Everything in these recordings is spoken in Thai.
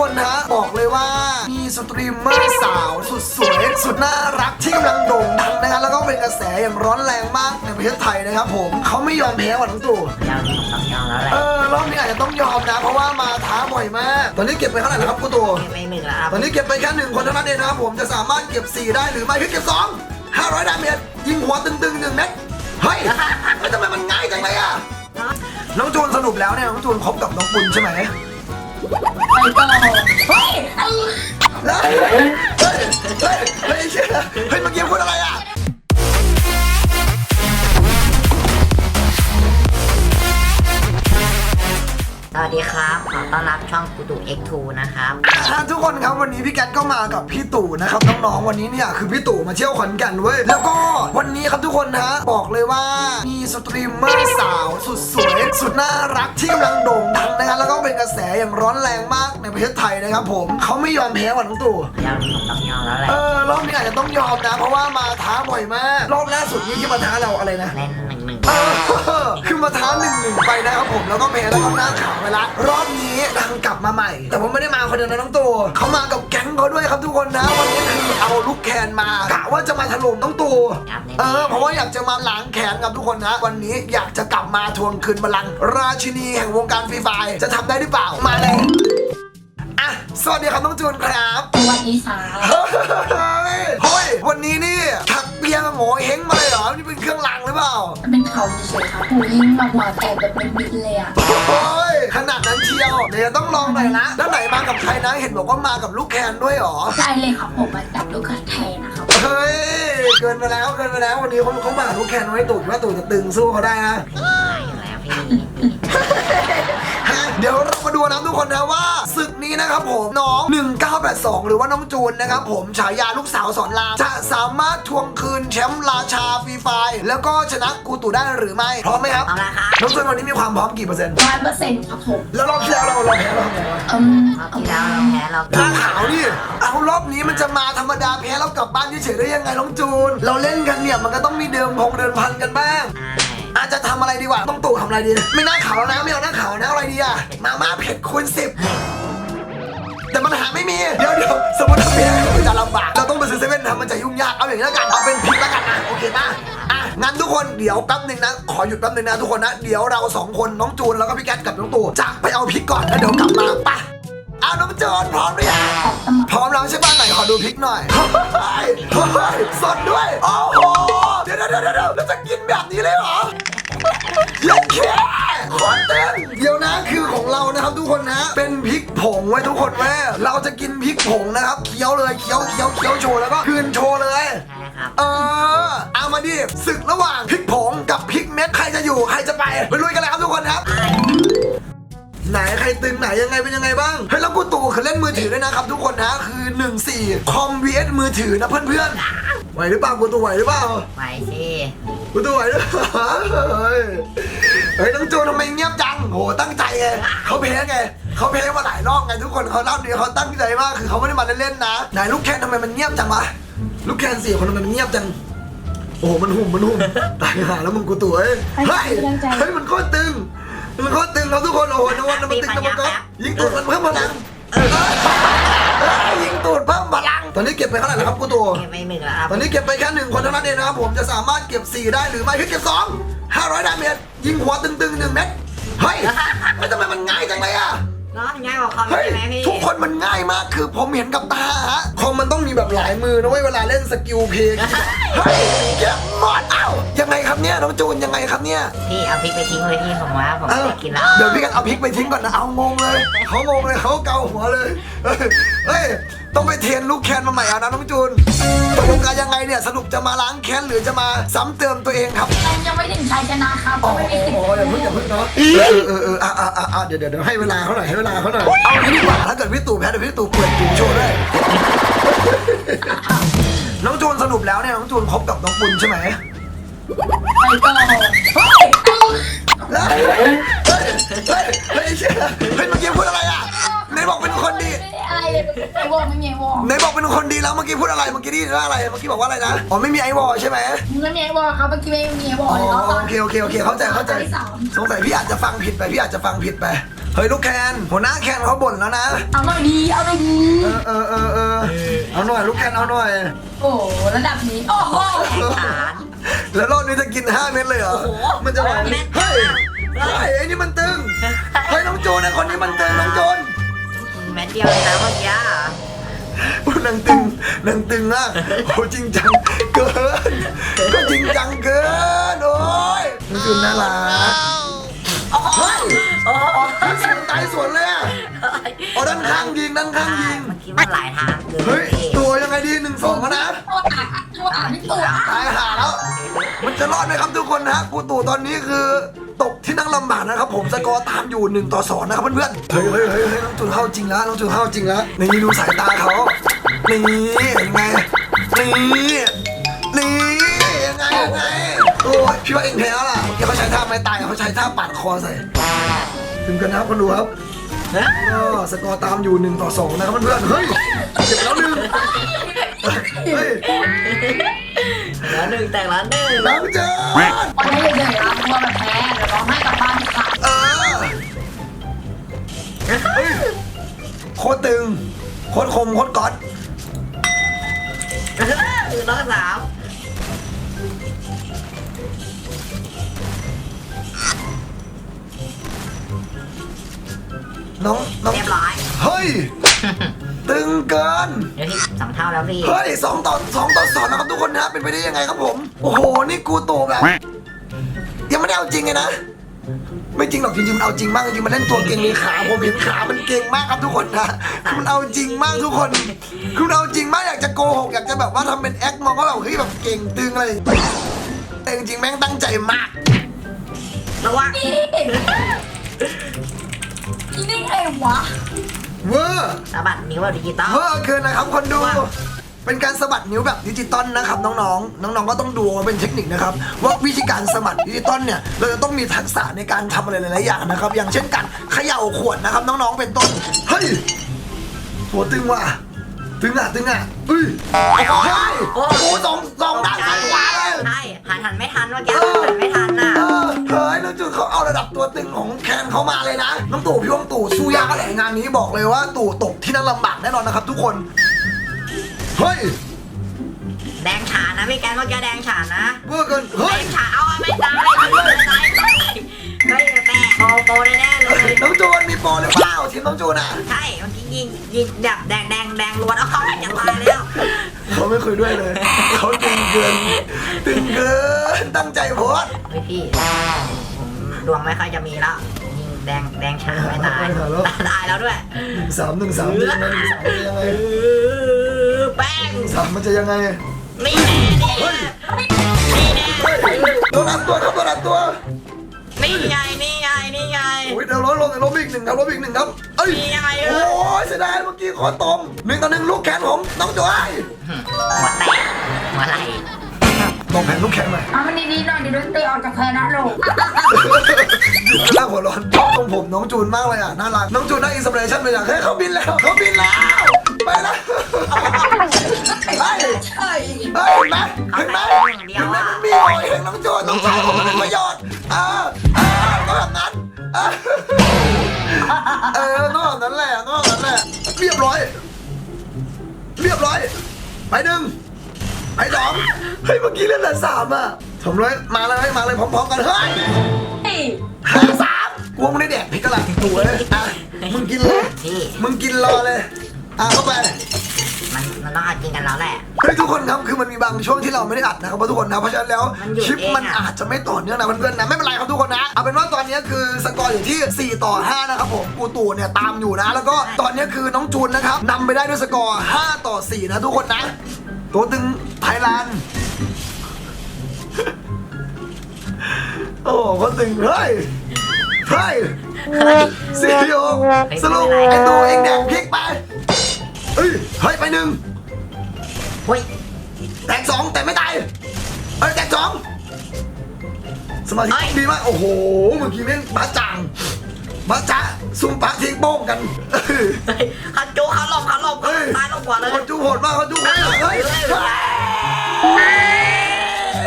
คนนะบอกเลยว่ามีสตรีมเมอร์สาวสุดสวยสุดน่ารักที่กำลังโด่งดังนะครับแล้วก็เป็นกระแสอย่างร้อนแรงมากในประเทศไทยนะครับผมเขาไม่ยอมแพ้ว่ะน้องตู่ ยาวนี่ผมต้องยอมแล้วแหละเออรอบนี้อาจจะต้องยอมนะ เพราะว่ามาท้าบ่อยมาก ตอนนี้เก็บไปเท่าไหร่แล้วครับกูตู่ไม่หนึ่งแล้วครับตอนนี้เก็บไปแค่หนึ่งคนเท่านั้นเองนะครับผมจะสามารถเก็บ 4 ได้หรือไม่พี่เก็บ 2 500 ดาเมจยิงหัวตึงๆหนึ่งเม็ดเฮ้ยเฮ้ยทำไมมันง่ายจังเลยอะ น้องจูนสรุปแล้วเนี่ย น้องจูนคบกับน้องปุณใช่ไหมไป ก่อนเฮ้ยเฮ้ยเฮ้ยเฮ้ยเฮ้ยเฮ้ยเชี่ยเฮ้ยเมื่อกี้พูดอะไรอะ วัสดีครับ ขอต้อนรับช่องกูดู X2 นะครับอะทุกคนครับวันนี้พี่แกทก็มากับพี่ตู่นะครับน้องๆวันนี้เนี่ยคือพี่ตู่มาเที่ยวขอนแก่นเว้ยแล้วก็วันนี้ครับทุกคนนะบอกเลยว่ามีสตรีมเมอร์สาวสุดสวยสุดน่ารักที่กำลังโด่งดังนะครับแล้วก็เป็นกระแสอย่างร้อนแรงมากในประเทศไทยนะครับผมเขาไม่ยอมแพ้ว่ะน้องตู่ยาวนี่ผมต้องยอมแล้วแหละเออรอบนี้อาจจะต้องยอมนะ เพราะว่ามาท้าบ่อยมากรอบล่าสุดนี้ที่มาท้าเราอะไรนะเล่นหนึ่งหนึ่ง เออคือมาท้าหนึ่งหนึ่งไปนะครับผมแล้วก็แพ้แล้วก็หน้าขาวไปละรอบนี้นางกลับมาใหม่ แต่ว่าไม่ได้มาคนเดียวนะน้องตู่เขามากับแก๊งเขาด้วยครับทุกคนนะวันนี้คือเอาลูกแคนมากะว่าจะมาถล่มน้องตู่ครับนี่เออเพราะว่าอยากจะมาล้างแค้นกับทุกคนนะวันนี้อยากจะกลับมาทวงคืนบัลลังก์ราชินีแห่งวงการฟรีไฟร์จะทำได้หรือเปล่ามาเลยอะสวัสดีครับน้องจูนครับสวัสดีสาวเฮ้ยเฮ้ยวันนี้นี่ถัก เบียร์กับโง่เฮงมาเลยเหรอ นี่เป็นเครื่องรางหรือเปล่า มันเป็นเขาเฉยๆครับหูยิ่งมากกว่าแตกแบบเป็นบินเลยอะ โอ้ยขนาดนั้นเชียวเดี๋ยวต้องลองหน่อยนะ แล้วไหนมากับใครนะ เห็นบอกว่ามากับลูกแคนด้วยเหรอ ใช่เลยครับผมมาจับลูกแทนนะครับเฮ้ย เกินไปแล้ว เกินไปแล้ว วันนี้เขาเขามากับลูกแคนไว้ตู่ว่าตู่จะตึงสู้เขาได้นะไม่อยู่แล้วพี่ฮะ เดี๋ยวเรามาดูนะทุกคนนะว่าศึกนี้นะครับผมน้อง 1982 หรือว่าน้องจูนนะครับผมฉายาลูกสาวสอนรามจะสามารถทวงคืนแชมป์ราชาฟรีไฟร์แล้วก็ชนะกูตู่ได้หรือไม่พร้อมไหมครับเอาละครับน้องจูนวันนี้มีความพร้อมกี่เปอร์เซ็นต์ร้อยเปอร์เซ็นต์ครับผมแล้วรอบที่แล้วเราเราแพ้เราทำไงวะอืมรอบที่แล้วเราแพ้เราหน้าขาวนี่เอารอบนี้มันจะมาธรรมดาแพ้แล้วกลับบ้านเฉยๆได้ยังไงน้องจูน เราเล่นกันเนี่ยมันก็ต้องมีเดิมพงเดิมพันกันบ้าง อาจจะทำอะไรดีวะต้องตู่ทำอะไรดี ไม่น่าขาวนะไม่เอาหน้าขาวนะเอาอะไรดีอะมาม่าเผ็ดคูณสิบแต่มันหาไม่มี เดี๋ยวเดี๋ยวสมมติทำเพียมันจะลำบากเราต้องไปซื้อเซเว่นทำมันจะยุ่งยากเอาอย่างนี้แล้วกันเอาเป็นพริกแล้วกันนะโอเคป่ะอะงั้นทุกคนเดี๋ยวแป๊บหนึ่งนะ ขอหยุดแป๊บหนึ่งนะทุกคนนะเดี๋ยวเราสองคนน้องจูนแล้วก็พี่แก๊สกับน้องตู่จะไปเอาพริกก่อนแล้วเดี๋ยวกลับมาป่ะเอาน้องจูนพร้อมหรือยังพร้อมแล้วใช่ป่ะไหนขอดูพริกหน่อยเฮ้ยเฮ้ยสดด้วยโอ้โห เดี๋ยวเดี๋ยวเดี๋ยวเดี๋ยวเราจะกินแบบนี้เลยเหรอเยันแค่ขอเต้นเดี๋ยวนะคือของเรานะครับทุกคนนะเป็นพริกผงไว้ทุกคนแม่เราจะกินพริกผงนะครับเคี้ยวเลยเคี้ยวเคี้ยวเคี้ยวโชว์แล้วก็คืนโชว์เลยใช่ครับเออเอามาดิศึกระหว่างพริกผงกับพริกเม็ดใครจะอยู่ใครจะไปไปลุยกันเลยครับทุกคนครับไหนใครตึงไหนยังไงเป็นยังไงบ้างเฮ้ยแล้วกูตู่คือเล่นมือถือด้วยนะครับทุกคนนะคือ 1 4 คอม vs มือถือนะเพื่อนๆ ไหวหรือเปล่ากูตู่ไหวหรือเปล่าไปสิกูตู่ไหวหรือเปล่าเฮ้ยเฮ้ยน้องโจทำไมเงียบจังโหตั้งใจไงเขาเพลไงเขาเพลมาหลายรอบไงทุกคนเขาเล่าดีเขาตั้งใจมากคือเขาไม่ได้มาเล่นๆนะไหนลูกแคนทำไมมันเงียบจังวะลูกแคนสี่คนทำไมมันเงียบจังโอ้โหมันหุ่มมันหุ่มตายหาแล้วมึงกูตัวเอ้ยเฮ้ยเฮ้ยมันโคตรตึงมันโคตรตึงครับทุกคนโอ้โหนวันมันตึงจังมันก็ยิงตูดมันเพิ่มพลังเออเฮ้ยยิงตูดเพิ่มพลัง ตอนนี้เก็บไปเท่าไหร่แล้วครับกูตัวเก็บไปหนึ่งแล้วครับตอนนี้เก็บไปแค่หนึ่งคนเท่านั้นเองนะครับผมจะสามารถเก็บ 4 ได้หรือไม่พี่เก็บ2 500ดาเมจยิงหัวตึงๆหนึ่งเม็ดเฮ้ยไม่ทำไมมันง่ายจังเลยอะเนาะง่ายกว่าคอมเฮ้ยใช่ไหมพี่ทุกคนมันง่ายมากคือผมเห็นกับตาฮะคอมมันต้องมีแบบหลายมือนะเว้ยเวลาเล่นสกิลเพลย์เฮ้ยเก็บหมดเอ้า ยังไงครับเนี่ยน้องจูนยังไงครับเนี่ย พี่เอาพริกไปทิ้งเลยพี่ผมว่าผมเอ้าไม่ได้กินแล้วเดี๋ยวพี่กันเอาพริกไปทิ้งก่อนนะเอางงเลยเขางงเลยเขาเกาหัวเลยเฮ้ยเฮ้ยต้องไปเทรนลูกแคนมาใหม่เอานะน้องจูนตกลงกันยังไงเนี่ยสรุปจะมาล้างแค้นหรือจะมาซ้ำเติมตัวเองครับมันยังไม่ถึงชัยชนะครับอ๋อไม่มีสิทธิ์อย่าเพิ่งอย่าเพิ่งเนาะเออเออเอออะอะอะอะเดี๋ยวเดี๋ยวเดี๋ยวให้เวลาเขาหน่อยให้เวลาเขาหน่อยเอางี้ดีกว่าถ้าเกิดพี่ตู่แพ้เดี๋ยวพี่ตู่เปิดจูนโชว์ด้วยน้องจูนสรุปแล้วเนี่ยน้องจูนคบกับน้องปุณใช่ไหม ไปก่อนเฮ้ยเฮ้ยเฮ้ยเฮ้ยเฮ้ยเฮ้ยเชี่ยเฮ้ยเมื่อกี้พูดอะไรอะไหนบอกเป็นคนดีไม่ได้อะไรเลยไอวอลไม่มีไอวอลไหนบอกเป็นคนดีแล้วเมื่อกี้พูดอะไรเมื่อกี้นี่ว่าอะไรเมื่อกี้บอกว่าอะไรนะอ๋อไม่มีไอวอลใช่ไหมไม่มีไอวอลครับเมื่อกี้ไม่มีไอวออ๋ลอเลยเนาะโอเคโอเคโอเคเข้าใจเข้าใจที่สามสงสัยพี่อาจจะฟังผิดไปพี่อาจจะฟังผิดไปเฮ้ยลูกแคนหัวหน้าแคนเขาบ่นแล้วนะเอาหน่อยดีเอาหน่อยดีเออเออเออเออเอาหน่อยลูกแคนเอาหน่อยโอ้โหระดับนี้โอ้โหแข่งขัน แล้วรอบนี้จะกิน 5 เม็ดเลยเหรอโอ้โหมันจะไหวเม็ดเฮ้ยเฮ้ยไอ้นี่มันตึง เฮ้ยน้องโจนนะคนนี้มันตึงน้องโจนแมตช์เดียวเลยนะเมื่อกี้พูดนางตึงนางตึงอะโอ้จริงจังเกิน ก็จริงจังเกิน โอ้ยน้องโจนน่ารักเฮ้ยโอ้โหเสียงตายสวนเลยอะ โอ้ด้านข้างยิงด้านข้างยิง เมื่อกี้มันหลายทางเกินเฮ้ยพี่ตัวยังไงดีหนึ่งสองแล้วนะตัวอะตัวอะนี่ตัวอะตายหาแล้ว มันจะรอดไหมครับทุกคนนะกูตู่ตอนนี้คือตกที่นั่งลำบากนะครับผมสกอร์ตามอยู่หนึ่งต่อสองนะครับเพื่อนๆเฮ้ยเฮ้ยเฮ้ยเฮ้ยน้องจุนเข้าจริงแล้วน้องจุนเข้าจริงแล้วนี่ดูสายตาเขานี่เห็นไหมนี่นี่ยังไงยังไงโอ้ยพี่ว่าเองแพ้แล้วล่ะเมื่อกี้เขาใช้ท่าไม้ตายเขาใช้ท่าปาดคอใส่ถึงกันนะครับคนดูครับ ก็สกอร์ตามอยู่หนึ่งต่อสองนะครับเพื่อนๆเฮ้ยเจ็บแล้วหนึ่งเฮ้ยแล้วหนึ่งแต่ละหนึ่งน้ำเจอเอาไม่เลยเลยนะตัวแบบแพ้เดี๋ยวร้องไห้กลับบ้านค่ะเออเฮ้ยโคตรตึงโคตรคมโคตรก๊อตคือน้องสาว น้องน้องเรียบร้อยเฮ้ย ตึงเกิน เดี๋ยวพี่สองเท่าแล้วพี่ เฮ้ยสองต่อสองต่อสองนะครับทุกคนนะเป็นไปได้ยังไงครับผม โอ้โห นี่กูโตแบบยังไม่ได้เอาจริงเลยนะ ไม่จริงหรอกจริงๆมันเอาจริงมากจริงๆมันเล่นตัวเก่งเลยขาผมเห็นขามันเก่งมากครับทุกคนนะคือมันเอาจริงมากทุกคนคือมันเอาจริงมากอยากจะโกหกอยากจะแบบว่าทำเป็นแอคมองว่าเราเฮ้ยแบบเก่งตึงอะไรแต่จริงๆแม่งตั้งใจมาก ระวัง นี่ไงวะ เวอร์สะบัดนิ้วแบบดิจิตอล เวอร์เกินนะครับคนดู เป็นการสะบัดนิ้วแบบดิจิตอลนะครับน้องๆ น้องๆก็ต้องดูว่าเป็นเทคนิคนะครับว่าวิธีการสะบัดดิจิตอลเนี่ยเราจะต้องมีทักษะในการทำอะไรหลายๆอย่างนะครับ อย่างเช่นการเขย่าขวดนะครับน้องๆเป็นต้นเฮ้ยหัวตึงว่ะตึงอะตึงอะเฮ้ยเฮ้ยโอ้โหสองสองด้านซ้ายขวาเลย ใช่หันหันไม่ทันเมื่อกี้หันไม่ทัน เฮ้ยน้องจุนเขาเอาระดับตัวตึงของแคนเขามาเลยนะน้องตู่พี่ว่องตู่สู้ยากก็แหละงานนี้บอกเลยว่าตู่ตกที่นั่งลำบากแน่นอนนะครับ ทุกคน เฮ้ยแดงฉานนะพี่แกนเมื่อกี้แดงฉานนะเมื่อเกินแดเฮ้ยงฉานเอาไม่ตายไม่ตายไม่แต่โปโปแน่ๆเลย น้องจูนมีโปรหรือเปล่าทีมน้องจูนอะใช่เมื่อกี้ยิงยิงแบบแดงแดงแดงล้วนเอาเข้าอย่างตายแล้วเขาไม่คุยด้วยเลยเขาตึงเกินตึงเกินตั้งใจโพสต์ เฮ้ยพี่ผม ดวงไม่ค่อยจะมีแล้วยิงแดงแดงฉานไม่ตายตายแล้วด้วยหนึ่งสามหนึ่งสามจะยังไงหนึ่งสามจะยังไงแป้งหนึ่งสามมันจะยังไงนี่แน่นี่แน่นี่แน่โดนอัดตัวครับโดนอัดตัวนี่ไงนี่ไงนี่ไงโอ้ยเดี๋ยวลดลงเดี๋ยวลบอีกหนึ่งครับลบอีกหนึ่งครับเอ้ยนี่ไงเอโอ้อยเสียดายเมื่อกี้ขอตรงหนึ่งต่อหนึ่งลูกแขนผมน้องจอยหัวแตกหัวไหล มองแผนลูกแขนหน่อยเอามันดีๆหน่อยเดี๋ยวโดนเตะออกจากแพ้นะลูกหน้าหัวร้อนชอบตรงผมน้องจูนมากเลยอะน่ารักน้องจูนได้อินสปิเรชันเลยอะเฮ้ยเขาบินแล้วเขาบินแล้วไปแล้วเฮ้ยเฮ้ยเฮ้ยเห็นไหมเห็นไหมเห็นไหมมันมีรอยเห็นน้องจูนน้องชายผมมันเป็นประโยชน์เออเออต้องแบบนั้นเออเออต้องแบบนั้นแหละต้องแบบนั้นแหละเรียบร้อย เรียบร้อย ไปหนึ่งไปสองเฮ้ยเมื่อกี้เล่นแต่สามอะสมเลยมาเลยมาเลยพร้อมๆกันเฮ้ยเฮ้ยห้าสามกูว่ามึงได้แดกพริกกะหล่ำตัวเลยอะมึงกินเลยพี่มึงกินรอเลยอะเข้าไป มันมันต้องเอาจริงกันแล้วแหละ เฮ้ยทุกคนครับคือมันมีบางช่วงที่เราไม่ได้อัดนะครับทุกคนนะเพราะฉะนั้นแล้วมันหยุดคลิปเองอะ มันอาจจะไม่ต่อเนื่องนะเพื่อนๆนะไม่เป็นไรครับทุกคนนะเอาเป็นว่าตอนนี้คือสกอร์อยู่ที่ 4 ต่อ 5 นะครับผมกูตู่เนี่ยตามอยู่นะ แล้วก็ตอนนี้คือน้องจูนนะครับนำไปได้ด้วยสกอร์ 5 ต่อ 4 นะทุกคนนะ ตัวตึงไทยแลนด์ โอ้โหก็ตึงเฮ้ยเฮ้ยเฮ้ยสี่โยสรุปไอ้ตัวเองแดกพริกไปเฮ้ยเฮ้ยไปหนึ่งเฮ้ยแตกสองแต่ไม่ตายเฮ้ยแตกสองสมาธิเฮ้ยดีมากโอ้โหเมื่อกี้แม่งบ้าจังบ้าจ้าซุ่มปะทิ้งโป้งกันเฮ้ยเขาจูเขาหลบเขาหลบเขาเฮ้ยซ้ายหลบขวาเลยคนจูโหดมากคนจูโหดมากเฮ้ยเฮ้ย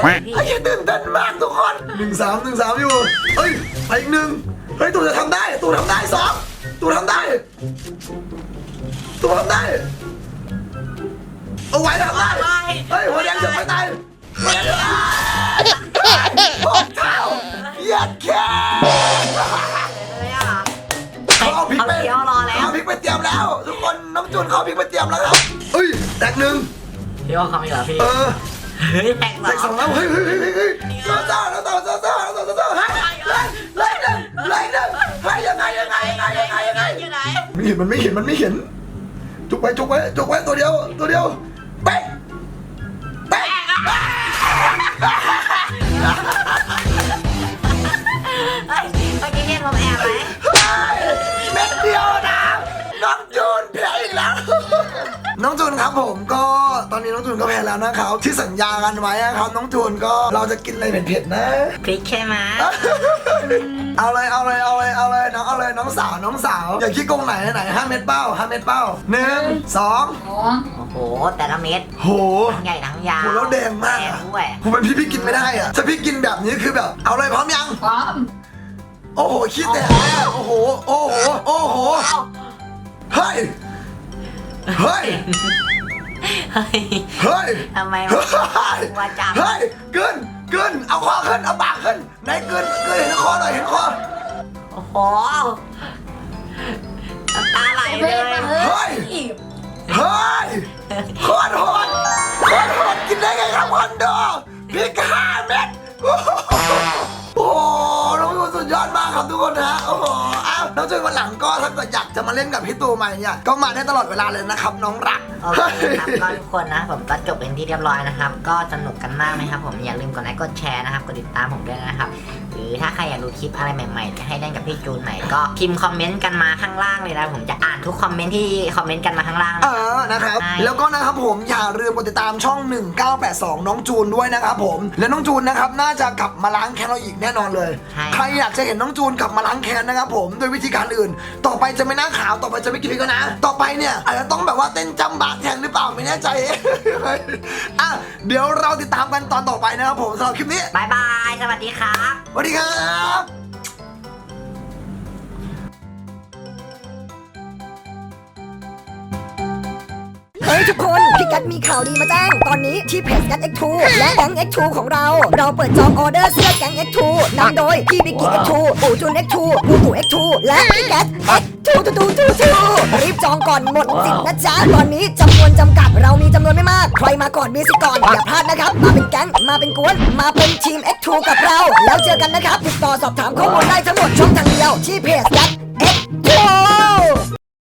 ไอ้เหี้ยตื่นเต้นมากทุกคนหนึ่งสามหนึ่งสามอยู่ เฮ้ย ไปอีกหนึ่งเฮ้ย ตูจะทำได้ ตูทำได้สองตูทำได้ ตูทำได้ เอาไว้ทำได้ เฮ้ยหัวแดงจะไม่ตายหัวแดงจะตายพวกเท้าเยียดแค่เลยอะเขาเอาพริกไปเคี้ยวรอาพริกไปเตรียมแล้ว ทุกคนน้องจูนเขาเอาพริกไปเตรียมแล้วครับเฮ้ยแตกหนึ่ง พี่ว่าเขามีเหรอพี่เออเฮ้ยแตกแตกสองแล้วเฮ้ยเฮ้ยเฮ้ยเฮ้ยเฮ้ยซ่าซ่าแล้วซ่าซ่าซ่าซ่าซ่าซ่าเฮ้ยไล่ไล่หนึ่งไล่หนึ่งเฮ้ยยังไงยังไงยังไงยังไงยังไงอยู่ไหนไม่เห็นมันไม่เห็นมันไม่เห็นจุกไว้จุกไว้จุกไว้ตัวเดียวตัวเดียวเป๊ะเป๊ะเฮ้ยเมื่อกี้เห็นผมแอบไหมเม็ดเดียวนะน้องจูน แพ้อีกแล้ว น้องจูนครับผมก็ตอนนี้น้องจูนก็แพ้แล้วนะครับ ที่สัญญากันไว้นะครับ น้องจูนก็เราจะกินอะไรเผ็ดๆนะ พริกใช่ไหมเอาเลยเอาเลยเอาเลยเอาเลยน้องเอาเลยน้องสาวน้องสาวอย่าคิดโกงไหนไหนห้าเม็ดเป้าห้าเม็ดเป้าหนึ่งสองสองโอ้โห แต่ละเม็ดโหทั้งใหญ่ทั้งยาวโหแล้วแดงมากแดงอะด้วยผมเป็นพี่พี่กินไม่ได้อะถ้าพี่กินแบบนี้คือแบบ เอาเลยพร้อมยังพร้อมโอ้โหคิดแต่แรกโอ้โหโอ้โหโอ้โหเฮ้ย เฮ้ย เฮ้ยเฮ้ย ทำไมเฮ้วะยจับเฮ้ยกึนกึนเอาคอขึ้น เอาปากขึ้น ไหนกึนกึนเห็นคอหน่อย เห็นคอ โอ้โหน้ำตาไหลเวเลยมาเฮ้ย เฮ้ยโคตรโหดโคตรโหดกินได้ไงครับคอนโดพริกห้าเม็ดโอ้โหโอ้โหน้องจูนสุดยอดมากครับทุกคนนะ โอ้โหอ้าว น้องจูนวันหลังก็ถ้าเกิดอยากจะมาเล่นกับพี่ตูใหม่เนี่ยก็มาได้ตลอดเวลาเลยนะครับ น้องรัก โอเคครับก็ทุกคนนะผมก็จบเป็นที่เรียบร้อยนะครับ ก็สนุกกันมากไหมครับ ผมอย่าลืมกดไลค์กดแชร์นะครับกดติดตามผมด้วยนะครับ หรือถ้าใครอยากดูคลิปอะไรใหม่ๆจะให้เล่นกับพี่จูนใหม่ก็พิมพ์คอมเมนต์กันมาข้างล่างเลยนะผมจะอ่านทุกคอมเมนต์ที่คอมเมนต์กันมาข้างล่าง เอนะอนะครับ ใช่ แล้วก็นะครับผมอย่าลืมกดติดตามช่อง 1982 น้องจูนด้วยนะครับผม และน้องจูนนะครับน่าจะกลับมาล้างแค้นเราอีกแน่นอนเลย ใช่ ใครอยากจะเห็นน้องจูนกลับมาล้างแค้นนะครับผมโดยวิธีการอื่น ต่อไปจะไม่หน้าขาวต่อไปจะไม่กินพริกแล้วนะ ต่อไปเนี่ยอาจจะต้องแบบว่าเต้นจำบะแทนหรือเปล่าไม่แน่ใจ อะเดี๋ยวเราติดตามกันตอนต่อไปนะครับผมสำหรับคลิปนี้ บายบาย สวัสดีครับ สวัสดีครับเฮ้ยทุกคนพี่กัดมีข่าวดีมาแจ้ง ตอนนี้ที่เพจกัด X2 และแก๊ง X2 ของเรา เราเปิดจองออเดอร์เสื้อแก๊ง X2 นำโดยพี่บิกกี้ X2 อูจุน X2 อูตู่ X2 และพี่กัด X2 ทูทูทูทูรีบจองก่อนหมดสิทธิ์นะจ๊ะ ตอนนี้จำนวนจำกัดเรามีจำนวนไม่มาก ใครมาก่อนมีสิทธิ์ก่อน อย่าพลาดนะครับ มาเป็นแก๊ง มาเป็นกวน มาเป็นทีม X2 กับเรา แล้วเจอกันนะครับ ติดต่อสอบถามข้อมูลได้ทั้งหมดช่องทางเดียวที่เพจกัด X2